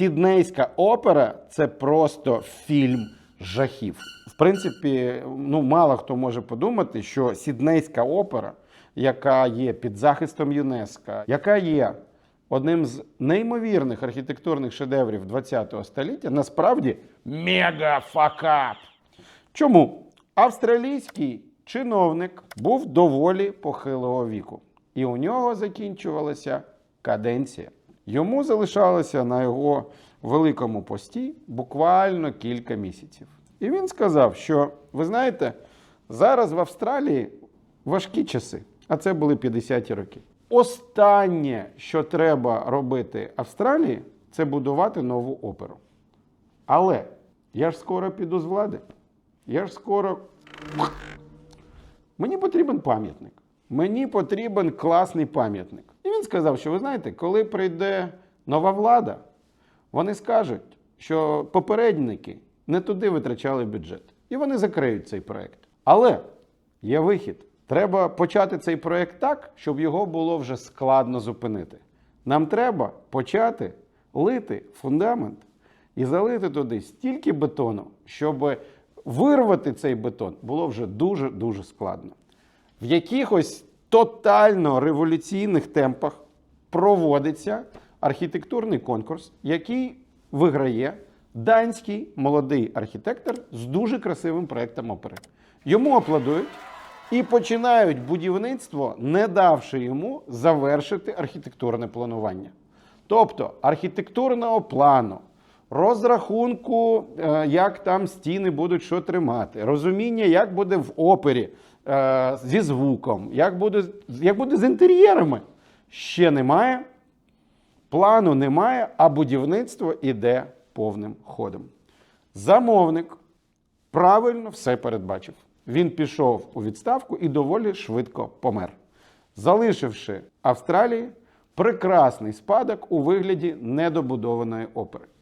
Сіднейська опера це просто фільм жахів. В принципі, ну мало хто може подумати, що Сіднейська опера, яка є під захистом ЮНЕСКО, яка є одним з неймовірних архітектурних шедеврів ХХ століття, насправді мега факап. Чому? Австралійський чиновник був доволі похилого віку, і у нього закінчувалася каденція. Йому залишалося на його великому пості буквально кілька місяців. І він сказав, що ви знаєте, зараз в Австралії важкі часи, а це були 50-ті роки. Останнє, що треба робити Австралії, це будувати нову оперу. Але я ж скоро піду з влади. Я ж скоро. Мені потрібен пам'ятник. Мені потрібен класний пам'ятник. Він сказав, що ви знаєте, коли прийде нова влада, вони скажуть, що попередники не туди витрачали бюджет. І вони закриють цей проект. Але є вихід. Треба почати цей проект так, щоб його було вже складно зупинити. Нам треба почати лити фундамент і залити туди стільки бетону, щоб вирвати цей бетон було вже дуже-дуже складно. В якихось тотально революційних темпах проводиться архітектурний конкурс, який виграє данський молодий архітектор з дуже красивим проектом опери. Йому аплодують і починають будівництво, не давши йому завершити архітектурне планування. Тобто архітектурного плану, розрахунку, е, як там стіни будуть що тримати, розуміння, як буде в опері е, зі звуком, як буде, як буде з інтер'єрами, ще немає. Плану немає, а будівництво іде повним ходом. Замовник правильно все передбачив. Він пішов у відставку і доволі швидко помер, залишивши Австралії прекрасний спадок у вигляді недобудованої опери.